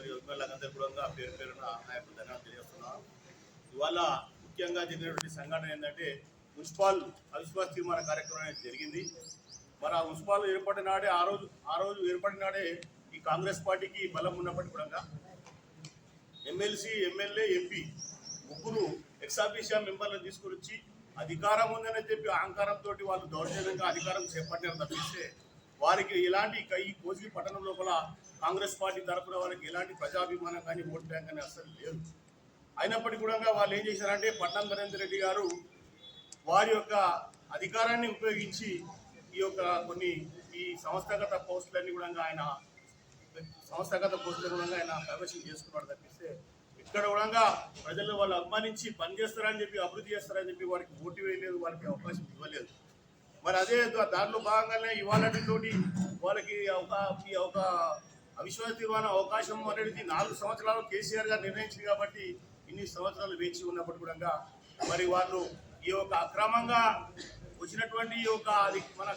నాయకులందరూ కూడా పేరు పేరున నాయకులు ధన్యవాదాలు తెలియజేస్తున్నాను ఇవాళ ముఖ్యంగా జరిగినటువంటి సంఘటన ఏంటంటే మున్సిపాల్ అవిశ్వాస తీర్మాన కార్యక్రమం అనేది జరిగింది. మరి ఆ మున్సిపాల్ ఏర్పడిన నాడే ఆ రోజు ఆ రోజు ఏర్పడిన నాడే ఈ కాంగ్రెస్ పార్టీకి బలం ఉన్నప్పటికీ కూడా ఎమ్మెల్సీ ఎమ్మెల్యే ఎంపీ ముగ్గురు ఎక్సాఫీషియా మెంబర్లను తీసుకుని వచ్చి అధికారం ఉందని చెప్పి అహంకారంతో వాళ్ళు దౌర్జన్యంగా అధికారం చేపట్టారు తప్పిస్తే వారికి ఎలాంటి ఈ కోసిగి పట్టణం లోపల కాంగ్రెస్ పార్టీ తరఫున వారికి ఎలాంటి ప్రజాభిమానం కానీ ఓట్ బ్యాంక్ కానీ అసలు లేదు. అయినప్పటికీ కూడా వాళ్ళు ఏం చేశారంటే పట్నం నరేందర్ రెడ్డి గారు వారి యొక్క అధికారాన్ని ఉపయోగించి ఈ యొక్క కొన్ని ఈ సంస్థాగత పోస్టులన్నీ కూడా ఆయన సంస్థాగత పోస్టులు కూడా ఆయన ప్రవేశం చేసుకున్నాడు తప్పిస్తే ఇక్కడ కూడా ప్రజలు వాళ్ళు అభిమానించి పని చేస్తారని చెప్పి అభివృద్ధి చేస్తారని చెప్పి వారికి ఓటు వేయలేదు వారికి అవకాశం ఇవ్వలేదు. మరి అదే దాంట్లో భాగంగానే ఇవాళతోటి వాళ్ళకి ఒక ఈ ఒక అవిశ్వాస తీర్మానం అవకాశం అనేది నాలుగు సంవత్సరాలు కేసీఆర్ గారు నిర్ణయించింది కాబట్టి ఇన్ని సంవత్సరాలు వేచి ఉన్నప్పుడు కూడా మరి వాళ్ళు ఈ యొక్క అక్రమంగా వచ్చినటువంటి ఈ యొక్క అది మన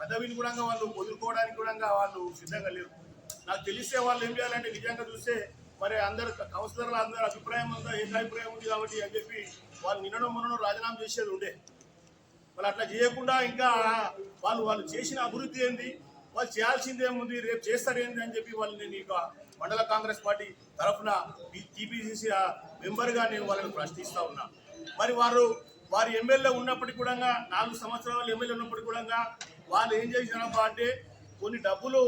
పదవిని కూడా వాళ్ళు వదులుకోవడానికి కూడా వాళ్ళు సిద్ధంగా లేరు. నాకు తెలిస్తే వాళ్ళు ఏం చేయాలంటే నిజంగా చూస్తే మరి అందరు కౌన్సిలర్లు అందరు అభిప్రాయం ఉందా ఏకాభిప్రాయం ఉంది కాబట్టి అని చెప్పి వాళ్ళు నిన్నడం మొన్ననో రాజీనామా చేసేది ఉండే. వాళ్ళు అట్లా చేయకుండా ఇంకా వాళ్ళు వాళ్ళు చేసిన అభివృద్ధి ఏంది? వాళ్ళు చేయాల్సిందేముంది రేపు చేస్తారేంది అని చెప్పి వాళ్ళు నేను ఇక మండల కాంగ్రెస్ పార్టీ తరఫున టీపీసీసీ మెంబర్గా నేను వాళ్ళని ప్రశ్నిస్తూ ఉన్నా. మరి వారు వారి ఎమ్మెల్యే ఉన్నప్పటికీ కూడా నాలుగు సంవత్సరాలు ఎమ్మెల్యే ఉన్నప్పటికీ కూడా వాళ్ళు ఏం చేసినారబ్బా అంటే కొన్ని డబ్బులు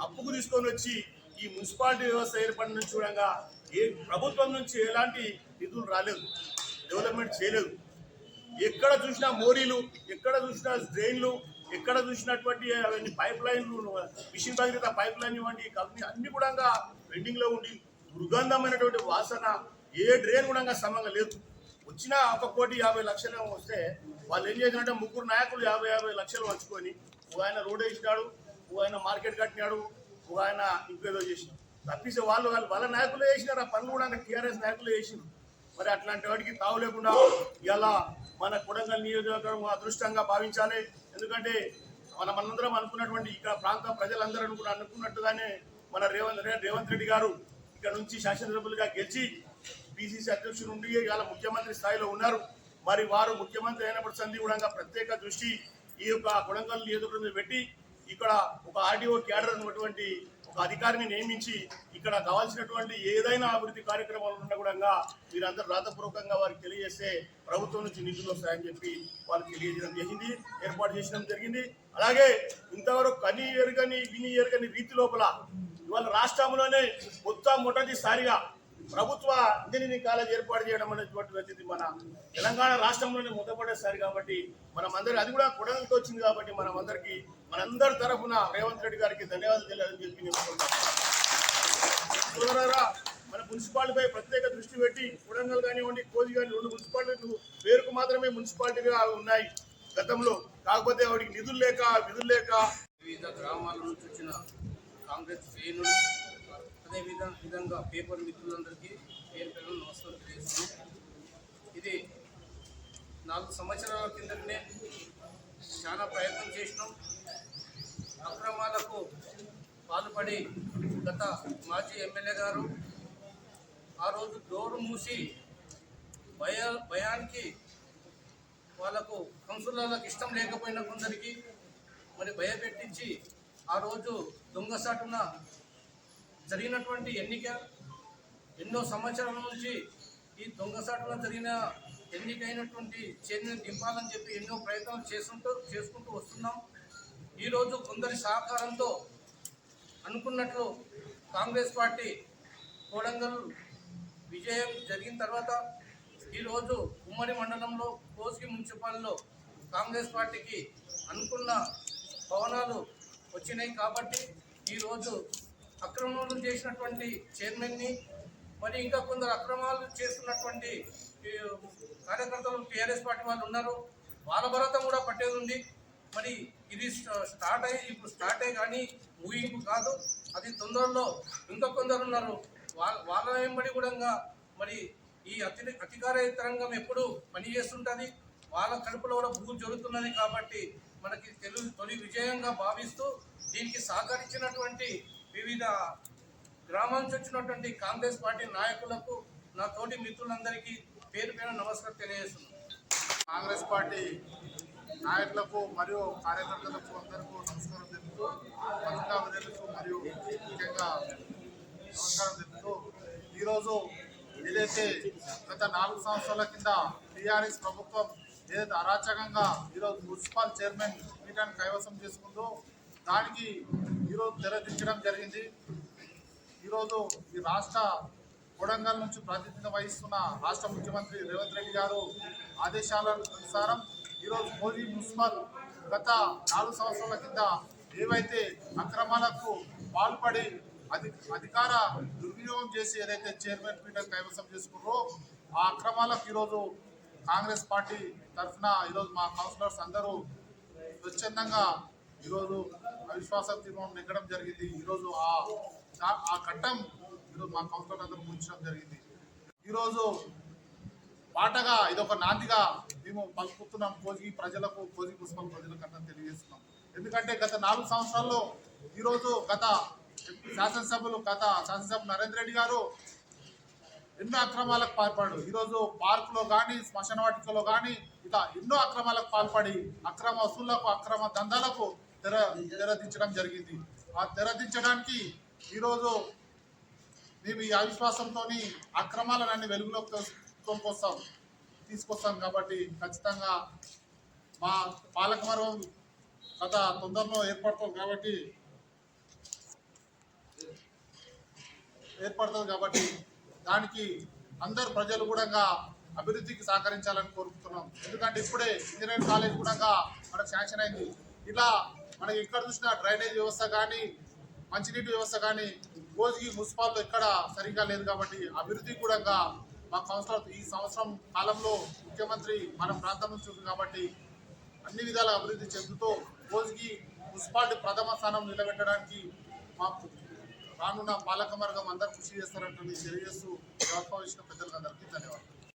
అప్పుకు తీసుకొని వచ్చి ఈ మున్సిపాలిటీ వ్యవస్థ ఏర్పడిన నుంచి కూడా ఏ ప్రభుత్వం నుంచి ఎలాంటి నిధులు రాలేదు. డెవలప్మెంట్ చేయలేదు. ఎక్కడ చూసినా మోరీలు ఎక్కడ చూసినా డ్రైన్లు ఎక్కడ చూసినటువంటి అవన్నీ పైప్ లైన్లు మిషన్ భగీరథ పైప్ లైన్ ఇవ్వండి కంపెనీ అన్ని కూడా పెండింగ్లో ఉండి దుర్గంధమైనటువంటి వాసన ఏ డ్రైన్ కూడా సమంగా లేదు. వచ్చిన ఒక కోటి యాభై లక్షలు వస్తే వాళ్ళు ఏం చేసినట్టే ముగ్గురు నాయకులు యాభై యాభై లక్షలు పంచుకొని ఒక ఆయన రోడ్ వేసినాడు ఒక ఆయన మార్కెట్ కట్టినాడు ఒక ఆయన ఇంకేదో చేసినాడు. తప్పిస్తే వాళ్ళు వాళ్ళు వాళ్ళ నాయకులు వేసినారు ఆ పనులు కూడా టీఆర్ఎస్ నాయకులు వేసినారు మరి అట్లాంటి వాటికి తావు లేకుండా ఇలా మన కొడంగల్ నియోజకవర్గం అదృష్టంగా భావించాలి. ఎందుకంటే మన మనందరం అనుకున్నటువంటి ఇక్కడ ప్రాంత ప్రజలందరూ కూడా అనుకున్నట్టుగానే మన రేవంత్ రేవంత్ రెడ్డి గారు ఇక్కడ నుంచి శాసనసభ్యులుగా గెలిచి పిసిసి అధ్యక్షుడు నుండి ఇవాళ ముఖ్యమంత్రి స్థాయిలో ఉన్నారు. మరి వారు ముఖ్యమంత్రి అయినప్పుడు సంధి కూడా ప్రత్యేక దృష్టి ఈ యొక్క కొడంగల్ నియోజకవర్గం పెట్టి ఇక్కడ ఒక ఆర్డీఓ క్యాడర్ ఉన్నటువంటి ఒక అధికారిని నియమించి ఇక్కడ కావాల్సినటువంటి ఏదైనా అభివృద్ధి కార్యక్రమాలు ఉండకూడంగా కూడా మీరందరూ రాతపూర్వకంగా వారికి తెలియజేస్తే ప్రభుత్వం నుంచి నిధులు వస్తాయని చెప్పి వాళ్ళకి తెలియజేయడం జరిగింది ఏర్పాటు చేయడం జరిగింది. అలాగే ఇంతవరకు కని ఎరుగని విని ఎరుగని రీతి లోపల ఇవాళ రాష్ట్రంలోనే మొత్తం మొదటిసారిగా ప్రభుత్వ ఇంజనీరింగ్ కాలేజ్ ఏర్పాటు చేయడం అనేటువంటిది మన తెలంగాణ రాష్ట్రంలోనే మొదపడేసారి కాబట్టి మనం అది కూడా కొడంగల్కి వచ్చింది కాబట్టి మనమందరికీ మనందరి తరఫున రేవంత్ రెడ్డి గారికి ధన్యవాదాలు తెలియాలని చెప్పి మన మున్సిపాలిటీపై ప్రత్యేక దృష్టి పెట్టి కొడంగల్ కానివ్వండి కోజి కానీ రెండు మున్సిపాలిటీలు పేరుకు మాత్రమే మున్సిపాలిటీగా ఉన్నాయి గతంలో. కాకపోతే వాడికి నిధులు లేక విధులు లేక వివిధ గ్రామాల నుంచి వచ్చిన కాంగ్రెస్ శ్రేణులు అదే విధ విధంగా పేపర్ మిత్రులందరికీ పేరు పేరు నమస్కారం తెలియజేస్తున్నాం. ఇది నాలుగు సంవత్సరాల కిందటనే చాలా ప్రయత్నం చేసినాం. అక్రమాలకు పాల్పడి గత మాజీ ఎమ్మెల్యే గారు ఆ రోజు డోరు మూసి భయ భయానికి వాళ్ళకు కౌన్సిలర్లకు ఇష్టం లేకపోయిన కొందరికి మరి భయపెట్టించి ఆ రోజు దొంగసాటున జరిగినటువంటి ఎన్నిక ఎన్నో సంవత్సరాల నుంచి ఈ దొంగసాటులో జరిగిన ఎన్నికైనటువంటి చేతిని దింపాలని చెప్పి ఎన్నో ప్రయత్నాలు చేసుకుంటూ చేసుకుంటూ వస్తున్నాం. ఈరోజు కొందరి సహకారంతో అనుకున్నట్లు కాంగ్రెస్ పార్టీ కోడంగల్ విజయం జరిగిన తర్వాత ఈరోజు ఉమ్మడి మండలంలో కోసి మున్సిపాల్లో కాంగ్రెస్ పార్టీకి అనుకున్న భవనాలు వచ్చినాయి కాబట్టి ఈరోజు అక్రమాలు చేసినటువంటి చైర్మన్ని మరి ఇంకా కొందరు అక్రమాలు చేస్తున్నటువంటి కార్యకర్తలు టీఆర్ఎస్ పార్టీ వాళ్ళు ఉన్నారు. వాళ్ళ భరతం కూడా పట్టేది ఉంది. మరి ఇది స్టార్ట్ అయ్యి ఇప్పుడు స్టార్ట్ అయ్యి కానీ ఊహింపు కాదు. అది తొందరలో ఇంకా కొందరు ఉన్నారు. వాళ్ళ వాళ్ళ వెంబడి కూడా మరి ఈ అతి అధికారయుతరంగం ఎప్పుడు పనిచేస్తుంటుంది. వాళ్ళ కడుపులో కూడా భూ జరుగుతున్నది కాబట్టి మనకి తెలుగు తొలి విజయంగా భావిస్తూ దీనికి సహకరించినటువంటి వివిధ గ్రామానికి వచ్చినటువంటి కాంగ్రెస్ పార్టీ నాయకులకు నా తోటి మిత్రులందరికీ పేరు పేరు నమస్కారం తెలియజేస్తున్నాను. కాంగ్రెస్ పార్టీ నాయకులకు మరియు కార్యకర్తలకు అందరికీ నమస్కారం తెలుపుతూ పత్రికా విధులకు మరియు ముఖ్యంగా నమస్కారం తెలుపుతూ ఈరోజు ఏదైతే గత నాలుగు సంవత్సరాల కింద టీఆర్ఎస్ ప్రభుత్వం ఏదైతే అరాచకంగా ఈరోజు మున్సిపల్ చైర్మన్ పీఠాన్ని కైవసం చేసుకుందో దానికి ఈరోజు తెరదించడం జరిగింది. ఈరోజు ఈ రాష్ట్ర కొడంగల్ నుంచి ప్రాతినిధ్యం వహిస్తున్న రాష్ట్ర ముఖ్యమంత్రి రేవంత్ రెడ్డి గారు ఆదేశాల అనుసారం ఈరోజు మోదీ మున్సిపల్ గత నాలుగు సంవత్సరాల కింద ఏవైతే అక్రమాలకు పాల్పడి అధి అధికార దుర్వినియోగం చేసి ఏదైతే చైర్మన్ పీఠం కైవసం చేసుకున్నారో ఆ అక్రమాలకు ఈరోజు కాంగ్రెస్ పార్టీ తరఫున ఈరోజు మా కౌన్సిలర్స్ అందరూ స్వచ్ఛందంగా ఈరోజు అవిశ్వాస తీర్మానం నెగ్గడం జరిగింది. ఈరోజు ఆ ఆ- కట్టం ఘట్టం ఈరోజు మా కౌన్సిలర్ అందరూ ముంచడం జరిగింది. ఈరోజు పాటగా ఇదొక నాందిగా మేము పలుకుతున్నాం కోజిగి ప్రజలకు కోజిగి మున్సిపల్ ప్రజలకు అందరం తెలియజేస్తున్నాం. ఎందుకంటే గత నాలుగు సంవత్సరాల్లో ఈరోజు గత శాసనసభ్యులు గత శాసనసభ నరేంద్ర రెడ్డి గారు ఎన్నో అక్రమాలకు పాల్పడు ఈరోజు పార్కులో కానీ శ్మశాన వాటికలో కానీ ఇలా ఎన్నో అక్రమాలకు పాల్పడి అక్రమ వసూళ్ళకు అక్రమ దందాలకు తెర తెరదించడం జరిగింది. ఆ తెరదించడానికి ఈరోజు మేము ఈ అవిశ్వాసంతో అక్రమాలన్నీ వెలుగులోకి తోస్- తీసుకొస్తాం కాబట్టి ఖచ్చితంగా మా పాలకవర్గం గత తొందరలో ఏర్పడతాం కాబట్టి ఏర్పడుతుంది కాబట్టి దానికి అందరు ప్రజలు కూడా అభివృద్ధికి సహకరించాలని కోరుకుంటున్నాం. ఎందుకంటే ఇప్పుడే ఇంజనీరింగ్ కాలేజ్ కూడా మనకు శాంక్షన్ అయింది. ఇలా మనకి ఎక్కడ చూసినా డ్రైనేజ్ వ్యవస్థ కానీ మంచినీటి వ్యవస్థ కానీ రోజుకి మున్సిపాల్లో ఎక్కడ సరిగ్గా లేదు కాబట్టి అభివృద్ధి కూడా మా కౌన్సిలర్ ఈ సంవత్సరం కాలంలో ముఖ్యమంత్రి మన ప్రాంతం నుంచి ఉంది కాబట్టి అన్ని విధాల అభివృద్ధి చెందుతూ రోజుకి మున్సిపాలిటీ ప్రథమ స్థానం నిలబెట్టడానికి మా రానున్న పాలకవర్గం అందరూ కృషి చేస్తారంటే తెలియజేస్తూ వ్యవస్థ ఇచ్చిన పెద్దలకు అందరికీ ధన్యవాదాలు.